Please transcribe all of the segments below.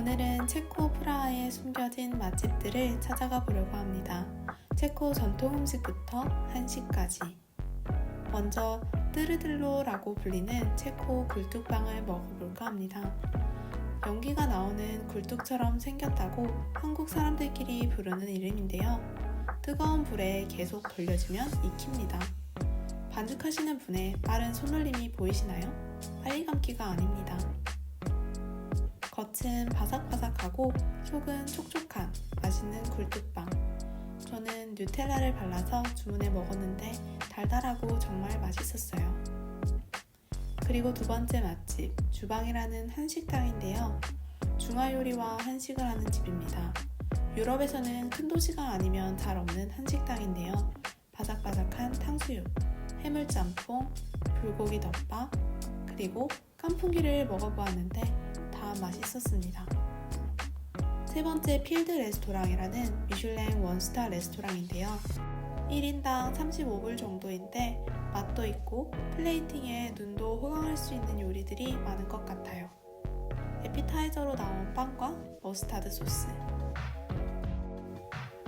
오늘은 체코 프라하에 숨겨진 맛집들을 찾아가 보려고 합니다. 체코 전통 음식부터 한식까지. 먼저 뜨르들로라고 불리는 체코 굴뚝빵을 먹어볼까 합니다. 연기가 나오는 굴뚝처럼 생겼다고 한국 사람들끼리 부르는 이름인데요. 뜨거운 불에 계속 돌려주면 익힙니다. 반죽하시는 분의 빠른 손놀림이 보이시나요? 빨리 감기가 아닙니다. 겉은 바삭바삭하고 속은 촉촉한 맛있는 굴뚝빵. 저는 뉴텔라를 발라서 주문해 먹었는데 달달하고 정말 맛있었어요. 그리고 두 번째 맛집, 주방이라는 한식당인데요. 중화 요리와 한식을 하는 집입니다. 유럽에서는 큰 도시가 아니면 잘 없는 한식당인데요. 바삭바삭한 탕수육, 해물짬뽕, 불고기 덮밥, 그리고 깐풍기를 먹어보았는데 다 맛있었습니다. 세 번째 필드 레스토랑이라는 미슐랭 원스타 레스토랑인데요. 1인당 35불 정도인데 맛도 있고 플레이팅에 눈도 호강할 수 있는 요리들이 많은 것 같아요. 에피타이저로 나온 빵과 머스타드 소스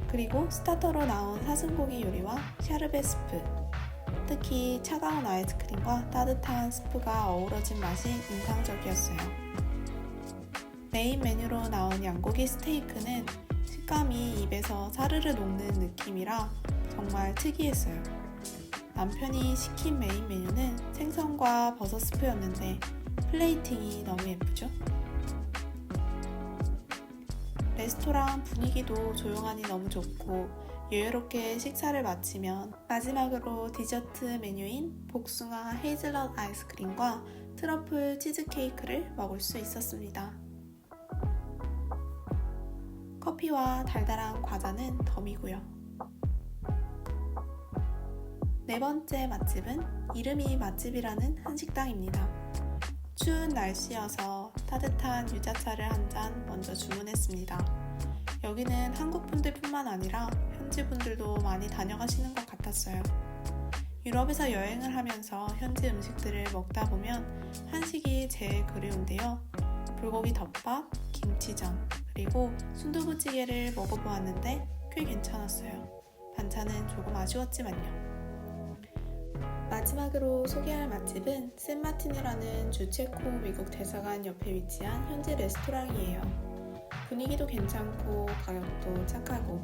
그리고 스타터로 나온 사슴고기 요리와 샤르베 스프 특히 차가운 아이스크림과 따뜻한 스프가 어우러진 맛이 인상적이었어요. 메인 메뉴로 나온 양고기 스테이크는 식감이 입에서 사르르 녹는 느낌이라 정말 특이했어요. 남편이 시킨 메인 메뉴는 생선과 버섯 스프였는데 플레이팅이 너무 예쁘죠? 레스토랑 분위기도 조용하니 너무 좋고 여유롭게 식사를 마치면 마지막으로 디저트 메뉴인 복숭아 헤이즐넛 아이스크림과 트러플 치즈케이크를 먹을 수 있었습니다. 커피와 달달한 과자는 덤이고요. 네 번째 맛집은 이름이 맛집이라는 한식당입니다. 추운 날씨여서 따뜻한 유자차를 한 잔 먼저 주문했습니다. 여기는 한국 분들뿐만 아니라 현지 분들도 많이 다녀가시는 것 같았어요. 유럽에서 여행을 하면서 현지 음식들을 먹다 보면 한식이 제일 그리운데요. 불고기 덮밥, 김치전, 그리고 순두부찌개를 먹어보았는데 꽤 괜찮았어요. 반찬은 조금 아쉬웠지만요. 마지막으로 소개할 맛집은 샌마틴이라는 주체코 미국 대사관 옆에 위치한 현지 레스토랑이에요. 분위기도 괜찮고 가격도 착하고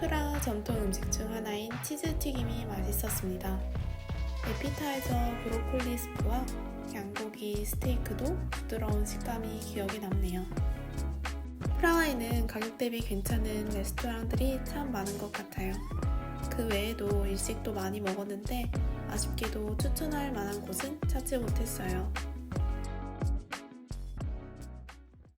프라 전통 음식 중 하나인 치즈 튀김이 맛있었습니다. 에피타이저 브로콜리 스프와 양고기 스테이크도 부드러운 식감이 기억에 남네요. 프라하에는 가격 대비 괜찮은 레스토랑들이 참 많은 것 같아요. 그 외에도 일식도 많이 먹었는데 아쉽게도 추천할 만한 곳은 찾지 못했어요.